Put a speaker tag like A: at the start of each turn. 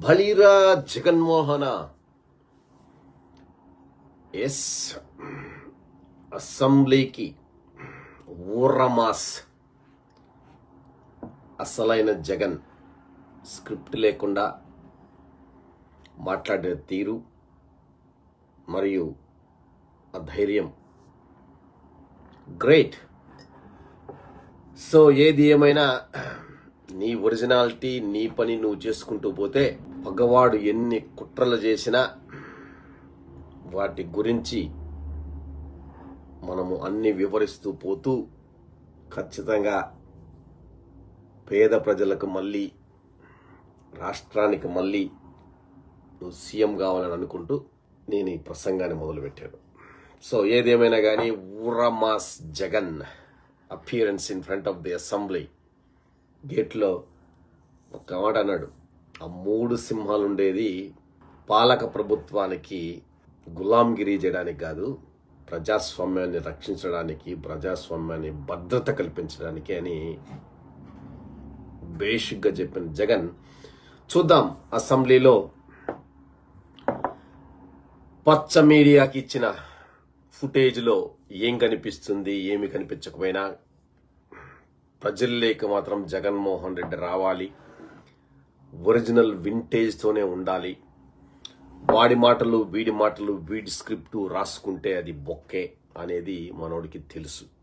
A: బలిరా జగన్మోహన. ఎస్. అసెంబ్లీకి ఊరమాస్ అసలైన జగన్ స్క్రిప్ట్ లేకుండా మాట్లాడే తీరు మరియు ఆ ధైర్యం. గ్రేట్. సో ఏది ఏమైనా నీ ఒరిజినాలిటీ నీ పని నువ్వు చేసుకుంటూ పోతే పగవాడు ఎన్ని కుట్రలు చేసినా వాటి గురించి మనము అన్ని వివరిస్తూ పోతూ ఖచ్చితంగా పేద ప్రజలకు మళ్ళీ రాష్ట్రానికి మళ్ళీ నువ్వు సీఎం కావాలని అనుకుంటూ నేను ఈ ప్రసంగాన్ని మొదలుపెట్టాను. సో ఏదేమైనా కానీ ఊరమాస్ Jagan appearance in front of the assembly గేట్లో ఒక మాట అన్నాడు. ఆ మూడు సింహాలు ఉండేది పాలక ప్రభుత్వానికి గులాంగిరి చేయడానికి కాదు ప్రజాస్వామ్యాన్ని రక్షించడానికి ప్రజాస్వామ్యాన్ని భద్రత కల్పించడానికి అని బేసిక్గా చెప్పిన జగన్ చూద్దాం అసెంబ్లీలో పచ్చ మీడియాకి ఇచ్చిన ఫుటేజ్లో ఏం కనిపిస్తుంది ఏమి కనిపించకపోయినా ప్రజల్లోకి మాత్రం జగన్మోహన్ రెడ్డి రావాలి. ఒరిజినల్ వింటేజ్తోనే ఉండాలి. వాడి మాటలు వీడి మాటలు వీడి స్క్రిప్ట్ రాసుకుంటే అది బొక్కే అనేది మనోడికి తెలుసు.